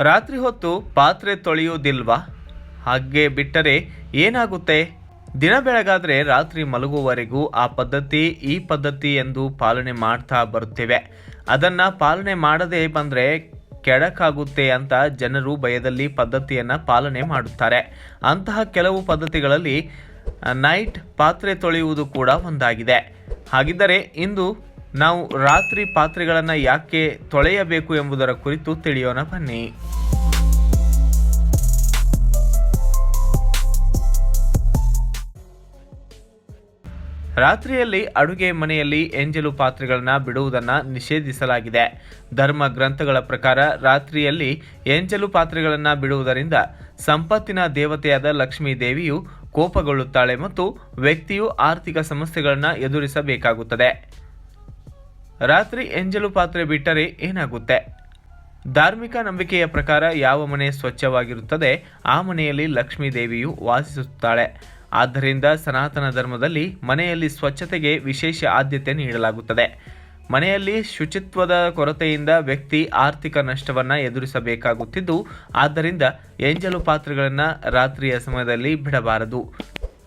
ರಾತ್ರಿ ಹೊತ್ತು ಪಾತ್ರೆ ತೊಳೆಯುವುದಿಲ್ವಾ? ಹಾಗೆ ಬಿಟ್ಟರೆ ಏನಾಗುತ್ತೆ? ದಿನ ಬೆಳಗಾದರೆ ರಾತ್ರಿ ಮಲಗುವವರೆಗೂ ಆ ಪದ್ಧತಿ, ಈ ಪದ್ಧತಿ ಎಂದು ಪಾಲನೆ ಮಾಡ್ತಾ ಬರುತ್ತೇವೆ. ಅದನ್ನು ಪಾಲನೆ ಮಾಡದೇ ಬಂದರೆ ಕೆಡಕಾಗುತ್ತೆ ಅಂತ ಜನರು ಭಯದಲ್ಲಿ ಪದ್ಧತಿಯನ್ನು ಪಾಲನೆ ಮಾಡುತ್ತಾರೆ. ಅಂತಹ ಕೆಲವು ಪದ್ಧತಿಗಳಲ್ಲಿ, ನೈಟ್ ಪಾತ್ರೆ ತೊಳೆಯುವುದು ಕೂಡ ಒಂದಾಗಿದೆ. ಹಾಗಿದ್ದರೆ ಇಂದು ನಾವು ರಾತ್ರಿ ಪಾತ್ರೆಗಳನ್ನು ಯಾಕೆ ತೊಳೆಯಬೇಕು ಎಂಬುದರ ಕುರಿತು ತಿಳಿಯೋಣ, ಬನ್ನಿ. ರಾತ್ರಿಯಲ್ಲಿ ಅಡುಗೆ ಮನೆಯಲ್ಲಿ ಎಂಜಲು ಪಾತ್ರೆಗಳನ್ನು ಬಿಡುವುದನ್ನು ನಿಷೇಧಿಸಲಾಗಿದೆ. ಧರ್ಮ ಗ್ರಂಥಗಳ ಪ್ರಕಾರ ರಾತ್ರಿಯಲ್ಲಿ ಎಂಜಲು ಪಾತ್ರೆಗಳನ್ನು ಬಿಡುವುದರಿಂದ ಸಂಪತ್ತಿನ ದೇವತೆಯಾದ ಲಕ್ಷ್ಮೀ ದೇವಿಯು ಕೋಪಗೊಳ್ಳುತ್ತಾಳೆ ಮತ್ತು ವ್ಯಕ್ತಿಯು ಆರ್ಥಿಕ ಸಮಸ್ಯೆಗಳನ್ನು ಎದುರಿಸಬೇಕಾಗುತ್ತದೆ. ರಾತ್ರಿ ಎಂಜಲು ಪಾತ್ರೆ ಬಿಟ್ಟರೆ ಏನಾಗುತ್ತೆ? ಧಾರ್ಮಿಕ ನಂಬಿಕೆಯ ಪ್ರಕಾರ ಯಾವ ಮನೆ ಸ್ವಚ್ಛವಾಗಿರುತ್ತದೆ? ಆ ಮನೆಯಲ್ಲಿ ಲಕ್ಷ್ಮೀ ದೇವಿಯು ವಾಸಿಸುತ್ತಾಳೆ. ಆದ್ದರಿಂದ ಸನಾತನ ಧರ್ಮದಲ್ಲಿ ಮನೆಯಲ್ಲಿ ಸ್ವಚ್ಛತೆಗೆ ವಿಶೇಷ ಆದ್ಯತೆ ನೀಡಲಾಗುತ್ತದೆ. ಮನೆಯಲ್ಲಿ ಶುಚಿತ್ವದ ಕೊರತೆಯಿಂದ ವ್ಯಕ್ತಿ ಆರ್ಥಿಕ ನಷ್ಟವನ್ನು ಎದುರಿಸಬೇಕಾಗುತ್ತಿದ್ದು, ಆದ್ದರಿಂದ ಎಂಜಲು ಪಾತ್ರೆಗಳನ್ನು ರಾತ್ರಿಯ ಸಮಯದಲ್ಲಿ ಬಿಡಬಾರದು.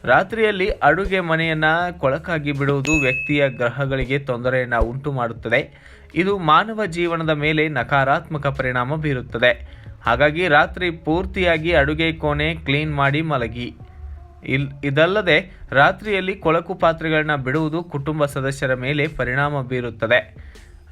ರಾತ್ರಿಯಲ್ಲಿ ಅಡುಗೆ ಮನೆಯನ್ನ ಕೊಳಕಾಗಿ ಬಿಡುವುದು ವ್ಯಕ್ತಿಯ ಗ್ರಹಗಳಿಗೆ ತೊಂದರೆಯನ್ನು ಉಂಟು ಮಾಡುತ್ತದೆ ಇದು ಮಾನವ ಜೀವನದ ಮೇಲೆ ನಕಾರಾತ್ಮಕ ಪರಿಣಾಮ ಬೀರುತ್ತದೆ. ಹಾಗಾಗಿ ರಾತ್ರಿ ಪೂರ್ತಿಯಾಗಿ ಅಡುಗೆ ಕೋಣೆ ಕ್ಲೀನ್ ಮಾಡಿ ಮಲಗಿ. ಇಲ್, ಇದಲ್ಲದೆ ರಾತ್ರಿಯಲ್ಲಿ ಕೊಳಕು ಪಾತ್ರೆಗಳನ್ನ ಬಿಡುವುದು ಕುಟುಂಬ ಸದಸ್ಯರ ಮೇಲೆ ಪರಿಣಾಮ ಬೀರುತ್ತದೆ.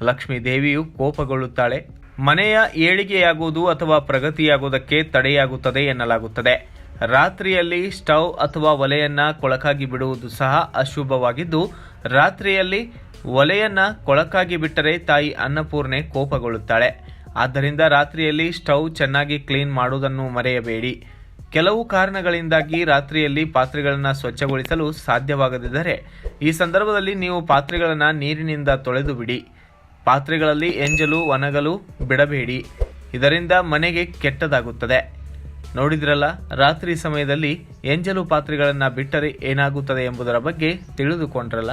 ಲಕ್ಷ್ಮೀ ದೇವಿಯು ಕೋಪಗೊಳ್ಳುತ್ತಾಳೆ. ಮನೆಯ ಏಳಿಗೆಯಾಗುವುದು ಅಥವಾ ಪ್ರಗತಿಯಾಗುವುದಕ್ಕೆ ತಡೆಯಾಗುತ್ತದೆ ಎನ್ನಲಾಗುತ್ತದೆ. ರಾತ್ರಿಯಲ್ಲಿ ಸ್ಟವ್ ಅಥವಾ ಒಲೆಯನ್ನು ಕೊಳಕಾಗಿ ಬಿಡುವುದು ಸಹ ಅಶುಭವಾಗಿದ್ದು, ರಾತ್ರಿಯಲ್ಲಿ ಒಲೆಯನ್ನು ಕೊಳಕಾಗಿ ಬಿಟ್ಟರೆ ತಾಯಿ ಅನ್ನಪೂರ್ಣೆ ಕೋಪಗೊಳ್ಳುತ್ತಾಳೆ. ಆದ್ದರಿಂದ ರಾತ್ರಿಯಲ್ಲಿ ಸ್ಟವ್ ಚೆನ್ನಾಗಿ ಕ್ಲೀನ್ ಮಾಡುವುದನ್ನು ಮರೆಯಬೇಡಿ. ಕೆಲವು ಕಾರಣಗಳಿಂದಾಗಿ ರಾತ್ರಿಯಲ್ಲಿ ಪಾತ್ರೆಗಳನ್ನು ಸ್ವಚ್ಛಗೊಳಿಸಲು ಸಾಧ್ಯವಾಗದಿದ್ದರೆ, ಈ ಸಂದರ್ಭದಲ್ಲಿ ನೀವು ಪಾತ್ರೆಗಳನ್ನು ನೀರಿನಿಂದ ತೊಳೆದು ಬಿಡಿ. ಪಾತ್ರೆಗಳಲ್ಲಿ ಎಂಜಲು, ಒಣಗಲು ಬಿಡಬೇಡಿ. ಇದರಿಂದ ಮನೆಗೆ ಕೆಟ್ಟದಾಗುತ್ತದೆ. ನೋಡಿದ್ರಲ್ಲ? ರಾತ್ರಿ ಸಮಯದಲ್ಲಿ ಎಂಜಲು ಪಾತ್ರೆಗಳನ್ನು ಬಿಟ್ಟರೆ ಏನಾಗುತ್ತದೆ ಎಂಬುದರ ಬಗ್ಗೆ ತಿಳಿದುಕೊಂಡ್ರಲ್ಲ?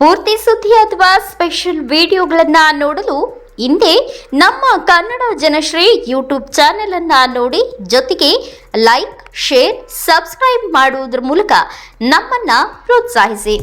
ಪೂರ್ತಿ ಸುದ್ದಿ ಅಥವಾ ಸ್ಪೆಷಲ್ ವಿಡಿಯೋಗಳನ್ನ ನೋಡಲು ಹಿಂದೆ ನಮ್ಮ ಕನ್ನಡ ಜನಶ್ರೀ ಯೂಟ್ಯೂಬ್ ಚಾನೆಲ್ ಅನ್ನ ನೋಡಿ, ಜೊತೆಗೆ ಲೈಕ್ ಶೇರ್ ಸಬ್ಸ್ಕ್ರೈಬ್ ಮಾಡುವುದರ ಮೂಲಕ ನಮ್ಮನ್ನ ಪ್ರೋತ್ಸಾಹಿಸಿ.